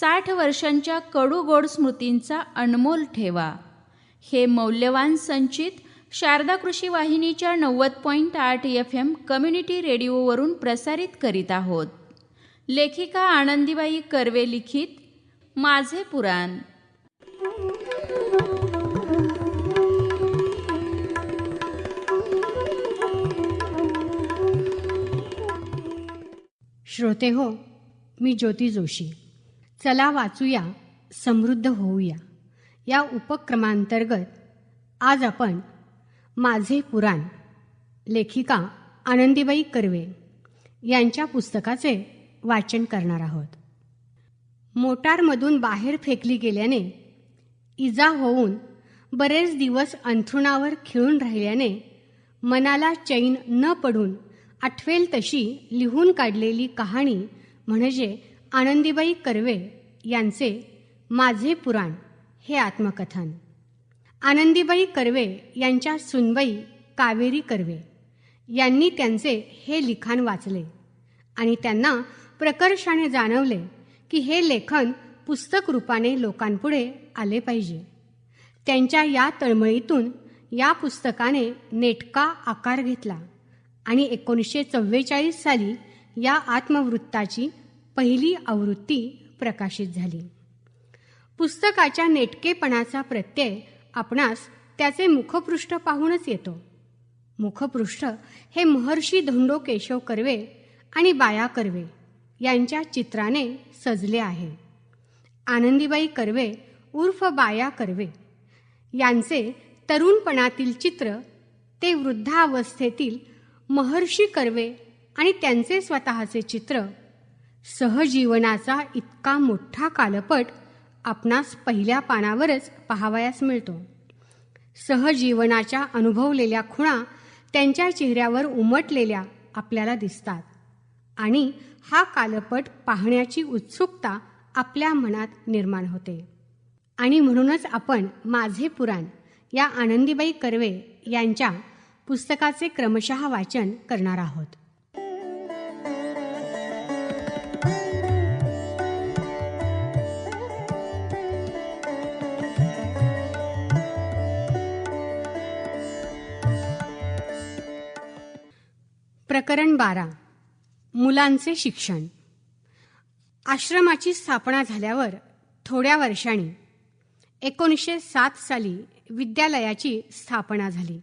साठ वर्षांच्या कडूगोड स्मृतींचा अनमोल ठेवा. हे मौल्यवान संचित शारदा कृषी वाहिनीच्या नव्वद पॉईंट आठ एफ एम कम्युनिटी रेडिओवरून प्रसारित करीत आहोत. लेखिका आनंदीबाई कर्वे लिखित माझे पुराण. श्रोते हो मी ज्योती जोशी. चला वाचूया समृद्ध होऊया. या उपक्रमांतर्गत आज आपण माझे पुराण लेखिका आनंदीबाई कर्वे यांच्या पुस्तकाचे वाचन करणार आहोत. मोटारमधून बाहेर फेकली गेल्याने इजा होऊन बरेच दिवस अंथरुणावर खिळून राहिल्याने मनाला चैन न पडून आठवेल तशी लिहून काढलेली कहाणी म्हणजे आनंदीबाई कर्वे यांचे माझे पुराण हे आत्मकथन. आनंदीबाई कर्वे यांच्या सुनबाई कावेरी कर्वे यांनी त्यांचे हे लिखाण वाचले आणि त्यांना प्रकर्षाने जाणवले की हे लेखन पुस्तक रूपाने लोकांपुढे आले पाहिजे. त्यांच्या या तळमळीतून या पुस्तकाने नेटका आकार घेतला आणि एकोणीसशे चव्वेचाळीस साली या आत्मवृत्ताची पहिली आवृत्ती प्रकाशित झाली. पुस्तकाच्या नेटकेपणाचा प्रत्यय आपणास त्याचे मुखपृष्ठ पाहूनच येतो. मुखपृष्ठ हे महर्षी धोंडो केशव कर्वे आणि बाया कर्वे यांच्या चित्राने सजले आहे. आनंदीबाई कर्वे उर्फ बाया कर्वे यांचे तरुणपणातील चित्र ते वृद्धावस्थेतील महर्षी कर्वे आणि त्यांचे स्वतःचे चित्र सहजीवनाचा इतका मोठा कालपट आपणास पहिल्या पानावरच पाहावयास मिळतो. सहजीवनाच्या अनुभवलेल्या खुणा त्यांच्या चेहऱ्यावर उमटलेल्या आपल्याला दिसतात आणि हा कालपट पाहण्याची उत्सुकता आपल्या मनात निर्माण होते. आणि म्हणूनच आपण माझे पुराण या आनंदीबाई कर्वे यांच्या पुस्तकाचे क्रमशः वाचन करणार आहोत. प्रकरण बारा. मुलांचे शिक्षण. आश्रमाची स्थापना झाल्यावर थोड्या वर्षांनी एकोणीसशे सात साली विद्यालयाची स्थापना झाली.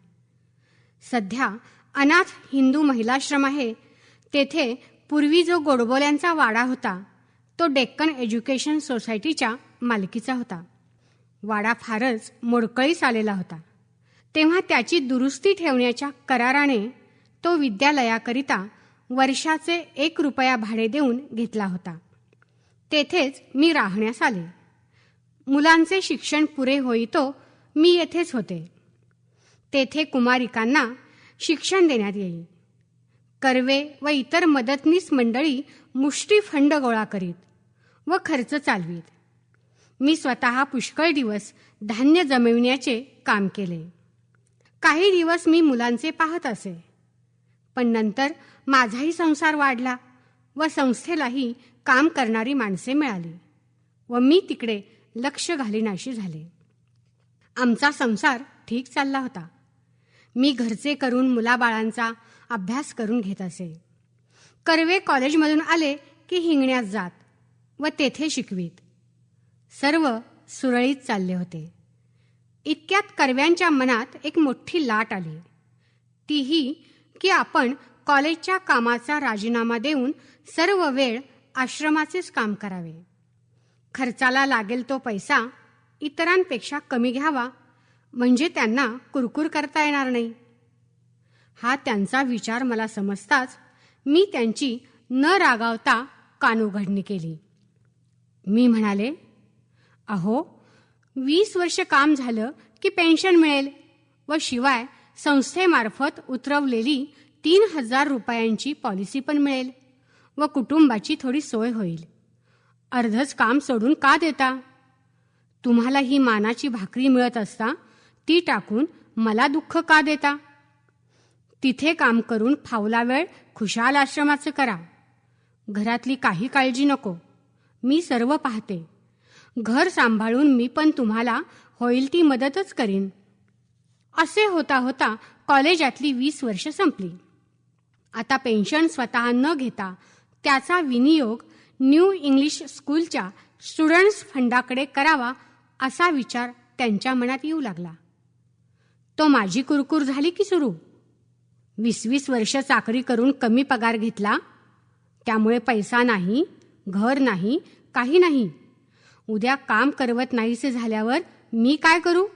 सध्या अनाथ हिंदू महिलाश्रम आहे. तेथे पूर्वी जो गोडबोल्यांचा वाडा होता तो डेक्कन एज्युकेशन सोसायटीच्या मालकीचा होता. वाडा फारच मोडकळीस आलेला होता. तेव्हा त्याची दुरुस्ती ठेवण्याच्या कराराने तो विद्यालयाकरिता वर्षाचे एक रुपया भाडे देऊन घेतला होता. तेथेच मी राहण्यास आले. मुलांचे शिक्षण पुरे होई तो मी येथेच होते. तेथे कुमारिकांना शिक्षण देण्यात येईल. कर्वे व इतर मदतनीस मंडळी मुष्टी फंड गोळा करीत व खर्च चालवीत. मी स्वतः पुष्कळ दिवस धान्य जमविण्याचे काम केले. काही दिवस मी मुलांचे पाहत असे. पण नंतर माझाही संसार वाढला व संस्थेलाही काम करणारी माणसे मिळाली व मी तिकडे लक्ष घालीनाशी झाले. आमचा संसार ठीक चालला होता. मी घरचे करून मुलाबाळांचा अभ्यास करून घेत असे. कर्वे कॉलेजमधून आले की हिंगण्यात जात व तेथे शिकवीत. सर्व सुरळीत चालले होते. इतक्यात कर्व्यांच्या मनात एक मोठी लाट आली. तीही की आपण कॉलेजच्या कामाचा राजीनामा देऊन सर्व वेळ आश्रमाचेच काम करावे. खर्चाला लागेल तो पैसा इतरांपेक्षा कमी घ्यावा म्हणजे त्यांना कुरकुर करता येणार नाही. हा त्यांचा विचार मला समजताच मी त्यांची न रागावता कानउघडणी केली. मी म्हणाले अहो वीस वर्ष काम झालं की पेन्शन मिळेल व शिवाय संस्थेमार्फत उतरवलेली तीन हजार रुपयांची पॉलिसी पण मिळेल व कुटुंबाची थोडी सोय होईल. अर्धच काम सोडून का देता? तुम्हाला ही मानाची भाकरी मिळत असता ती टाकून मला दुःख का देता? तिथे काम करून फावला वेळ खुशाल आश्रमाचं करा. घरातली काही काळजी नको. मी सर्व पाहते. घर सांभाळून मी पण तुम्हाला होईल ती मदतच करीन. असे होता होता कॉलेजातली वीस वर्ष संपली. आता पेन्शन स्वतः न घेता त्याचा विनियोग न्यू इंग्लिश स्कूलच्या स्टुडंट्स फंडाकडे करावा असा विचार त्यांच्या मनात येऊ लागला. तो माझी कुरकुर झाली की सुरू? वीस वीस वर्ष चाकरी करून कमी पगार घेतला? त्यामुळे पैसा नाही घर नाही काही नाही. उद्या काम करवत नाहीसे झाल्यावर मी काय करू?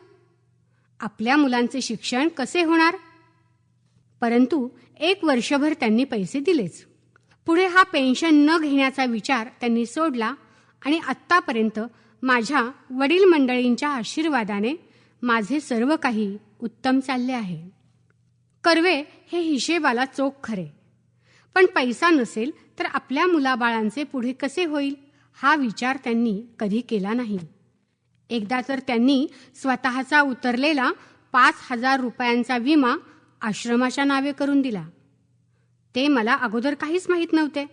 आपल्या मुलांचे शिक्षण कसे होणार? परंतु एक वर्षभर त्यांनी पैसे दिलेच. पुढे हा पेन्शन न घेण्याचा विचार त्यांनी सोडला आणि आत्तापर्यंत माझ्या वडील मंडळींच्या आशीर्वादाने माझे सर्व काही उत्तम चालले आहे. कर्वे हे हिशेबाला चोख खरे. पण पैसा नसेल तर आपल्या मुलाबाळांचे पुढे कसे होईल हा विचार त्यांनी कधी केला नाही. एकदा तर त्यांनी स्वतःचा उतरलेला पाच हजार रुपयांचा विमा आश्रमाच्या नावे करून दिला. ते मला अगोदर काहीच माहीत नव्हते.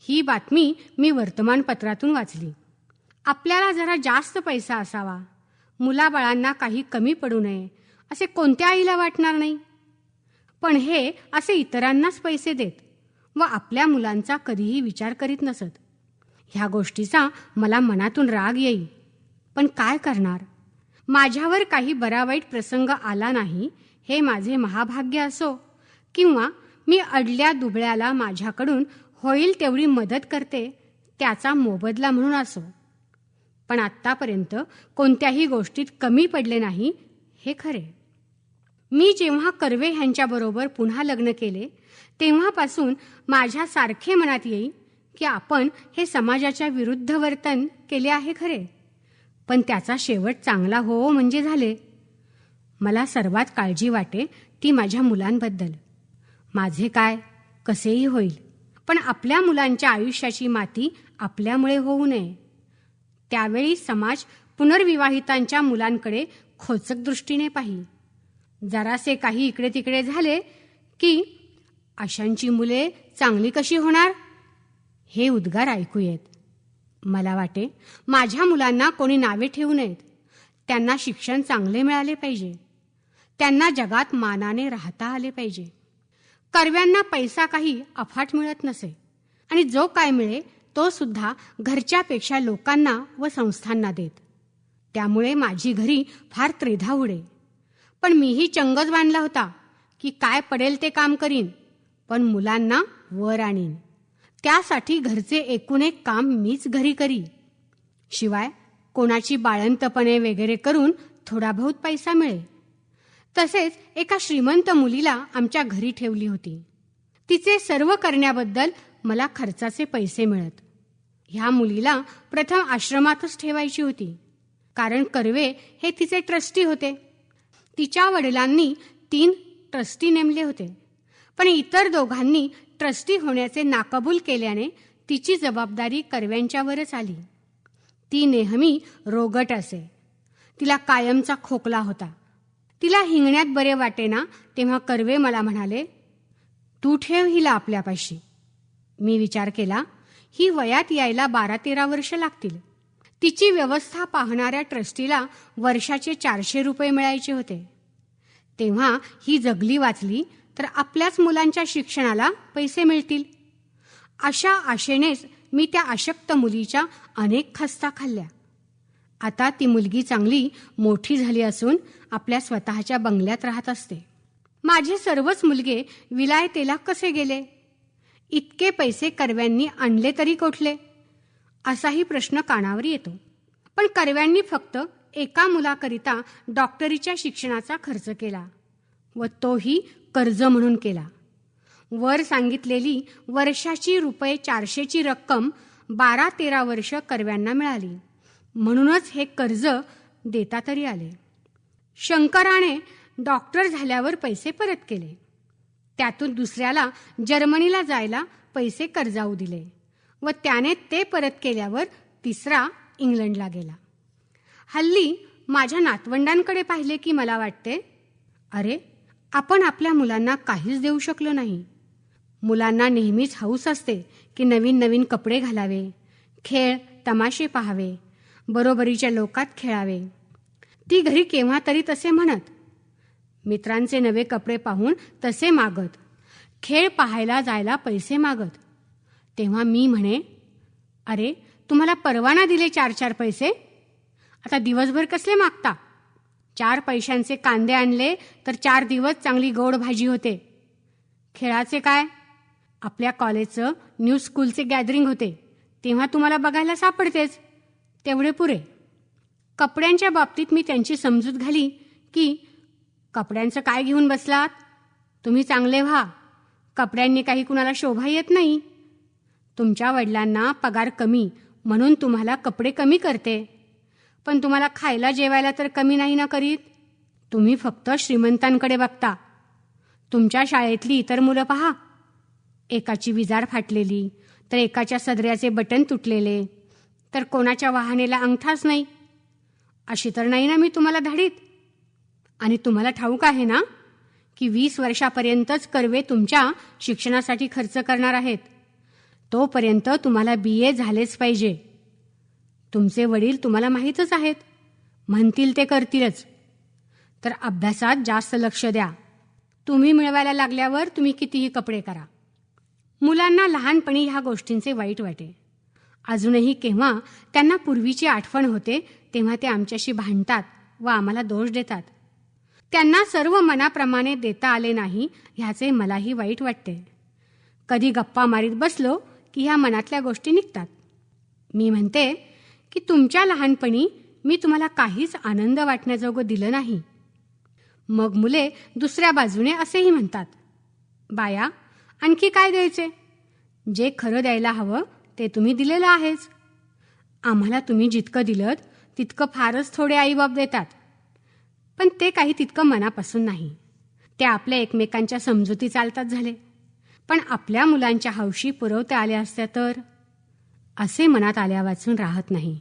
ही बातमी मी वर्तमानपत्रातून वाचली. आपल्याला जरा जास्त पैसा असावा. मुलाबाळांना काही कमी पडू नये. असे कोणत्या आईला वाटणार नाही? पण हे असे इतरांनाच पैसे देत व आपल्या मुलांचा कधीही विचार करीत नसत. ह्या गोष्टीचा मला मनातून राग येईल पण काय करणार? माझ्यावर काही बरा वाईट प्रसंग आला नाही हे माझे महाभाग्य असो किंवा मी अडल्या दुबळ्याला माझ्याकडून होईल तेवढी मदत करते त्याचा मोबदला म्हणून असो. पण आत्तापर्यंत कोणत्याही गोष्टीत कमी पडले नाही हे खरे. मी जेव्हा कर्वे ह्यांच्याबरोबर पुन्हा लग्न केले तेव्हापासून माझ्या सारखे मनात येई की आपण हे समाजाच्या विरुद्ध वर्तन केले आहे खरे. पण त्याचा शेवट चांगला हो म्हणजे झाले. मला सर्वात काळजी वाटे ती माझ्या मुलांबद्दल. माझे काय कसेही होईल पण आपल्या मुलांच्या आयुष्याची माती आपल्यामुळे होऊ नये. त्यावेळी समाज पुनर्विवाहितांच्या मुलांकडे खोचक दृष्टीने पाही जरासे काही इकडे तिकडे झाले की अशांची मुले चांगली कशी होणार? हे उद्गार ऐकूयेत. मला वाटे माझ्या मुलांना कोणी नावे ठेवू नयेत. त्यांना शिक्षण चांगले मिळाले पाहिजे. त्यांना जगात मानाने राहता आले पाहिजे. कर्व्यांना पैसा काही अफाट मिळत नसे. आणि जो काय मिळे तो सुद्धा घरच्यापेक्षा लोकांना व संस्थांना देत. त्यामुळे माझी घरी फार त्रेधा उडे. पण मीही चंगच बांधला होता की काय पडेल ते काम करीन. पण मुलांना वर आणीन. त्यासाठी घरचे एकूण एक काम मीच घरी करी. शिवाय कोणाची बाळंतपणे वगैरे करून थोडा बहुत पैसा मिळे तसेच एका श्रीमंत मुलीला आमच्या घरी ठेवली होती. तिचे सर्व करण्याबद्दल मला खर्चाचे पैसे मिळत. ह्या मुलीला प्रथम आश्रमातच ठेवायची होती. कारण कर्वे हे तिचे ट्रस्टी होते. तिच्या वडिलांनी तीन ट्रस्टी नेमले होते. पण इतर दोघांनी ट्रस्टी होण्याचे नाकबूल केल्याने तिची जबाबदारी कर्व्यांच्यावरच आली. ती नेहमी रोगट असे. तिला कायमचा खोकला होता. तिला हिंगण्यात बरे वाटेना तेव्हा कर्वे मला म्हणाले तू ठेव हिला आपल्यापाशी. मी विचार केला ही वयात यायला बारा तेरा वर्ष लागतील. तिची व्यवस्था पाहणाऱ्या ट्रस्टीला वर्षाचे चारशे रुपये मिळायचे होते. तेव्हा ही जगली वाचली तर आपल्याच मुलांच्या शिक्षणाला पैसे मिळतील. अशा आशेनेच मी त्या अशक्त मुलीच्या अनेक खस्ता खाल्ल्या. आता ती मुलगी चांगली मोठी झाली असून आपल्या स्वतःच्या बंगल्यात राहत असते. माझे सर्वच मुलगे विलायतेला कसे गेले? इतके पैसे कर्व्यांनी आणले तरी कोठले? असाही प्रश्न कानावर येतो. पण कर्व्यांनी फक्त एका मुलाकरिता डॉक्टरीच्या शिक्षणाचा खर्च केला. व तोही कर्ज म्हणून केला. वर सांगितलेली वर्षाची रुपये चारशेची रक्कम बारा तेरा वर्ष कर्व्यांना मिळाली. म्हणूनच हे कर्ज देता तरी आले. शंकराने डॉक्टर झाल्यावर पैसे परत केले. त्यातून दुसऱ्याला जर्मनीला जायला पैसे कर्जाऊ दिले व त्याने ते परत केल्यावर तिसरा इंग्लंडला गेला. हल्ली माझ्या नातवंडांकडे पाहिले की मला वाटते अरे आपण आपल्या मुलांना काहीच देऊ शकलो नाही. मुलांना नेहमीच हौस असते की नवीन नवीन कपडे घालावे खेळ तमाशे पाहावे बरोबरीच्या लोकात खेळावे. ती घरी केव्हा तरी तसे म्हणत मित्रांचे नवे कपडे पाहून तसे मागत खेळ पाहायला जायला पैसे मागत. तेव्हा मी म्हणे अरे तुम्हाला परवाना दिले चार चार पैसे? आता दिवसभर कसले मागता? चार पैशांचे कांदे आणले तर चार दिवस चांगली गोड भाजी होते. खेळाचे काय? आपल्या कॉलेजचं न्यू स्कूलचे गॅदरिंग होते. तेव्हा तुम्हाला बघायला सापडतेच. तेवढे पुरे. कपड्यांच्या बाबतीत मी त्यांची समजूत घाली की कपड्यांचं काय घेऊन बसलात? तुम्ही चांगले व्हा. कपड्यांनी काही कुणाला शोभा येत नाही. तुमच्या वडिलांना पगार कमी म्हणून तुम्हाला कपडे कमी करते. पण तुम्हाला खायला जेवायला तर कमी नाही ना करीत? तुम्ही फक्त श्रीमंतांकडे बघता. तुमच्या शाळेतली इतर मुलं पहा. एकाची विजार फाटलेली तर एकाच्या सदऱ्याचे बटन तुटलेले. तर कोणाच्या वाहनेला अंगठाच नाही? अशी तर नाही ना मी तुम्हाला धाडीत? आणि तुम्हाला ठाऊक आहे ना की वीस वर्षापर्यंतच कर्वे तुमच्या शिक्षणासाठी खर्च करणार आहेत. तोपर्यंत तुम्हाला बी ए झालेच पाहिजे. तुमचे वडील तुम्हाला माहीतच आहेत. म्हणतील ते करतीलच. तर अभ्यासात जास्त लक्ष द्या. तुम्ही मिळवायला लागल्यावर तुम्ही कितीही कपडे करा. मुलांना लहानपणी ह्या गोष्टींचे वाईट वाटे. अजूनही केव्हा त्यांना पूर्वीची आठवण होते तेव्हा ते आमच्याशी भांडतात व आम्हाला दोष देतात. त्यांना सर्व मनाप्रमाणे देता आले नाही ह्याचे मलाही वाईट वाटते. कधी गप्पा मारीत बसलो की ह्या मनातल्या गोष्टी निघतात. मी म्हणते की तुमच्या लहानपणी मी तुम्हाला काहीच आनंद वाटण्याजोगं दिलं नाही. मग मुले दुसऱ्या बाजूने असेही म्हणतात बाया आणखी काय द्यायचे? जे खरं द्यायला हवं ते तुम्ही दिलेलं आहेच. आम्हाला तुम्ही जितकं दिलं तितकं फारच थोडे आईबाप देतात. पण ते काही तितकं मनापासून नाही. ते आपल्या एकमेकांच्या समजुती चालतात झाले. पण आपल्या मुलांच्या हौशी पुरवता आल्या असत्या तर असे मनात आल्या वाचून राहत नाही.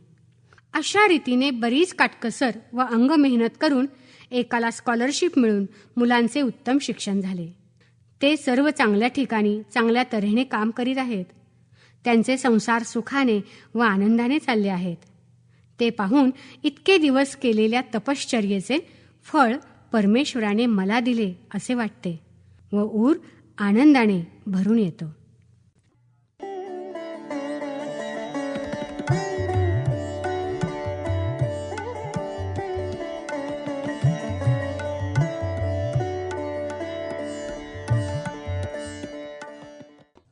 अशा रीतीने बरीच काटकसर व अंग मेहनत करून एकाला स्कॉलरशिप मिळून मुलांचे उत्तम शिक्षण झाले. ते सर्व चांगल्या ठिकाणी चांगल्या तऱ्हेने काम करीत आहेत. त्यांचे संसार सुखाने व आनंदाने चालले आहेत. ते पाहून इतके दिवस केलेल्या तपश्चर्येचे फळ परमेश्वराने मला दिले असे वाटते व ऊर आनंदाने भरून येतो.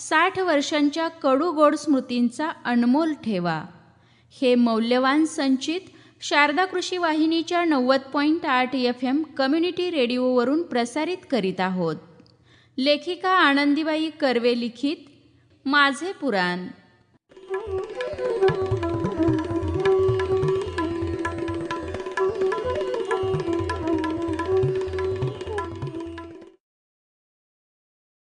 साठ वर्षांच्या कडूगोड स्मृतींचा अनमोल ठेवा. हे मौल्यवान संचित शारदा कृषी वाहिनीच्या नव्वद पॉईंट आठ एफ एम कम्युनिटी रेडिओवरून प्रसारित करीत आहोत. लेखिका आनंदीबाई कर्वे लिखित माझे पुराण.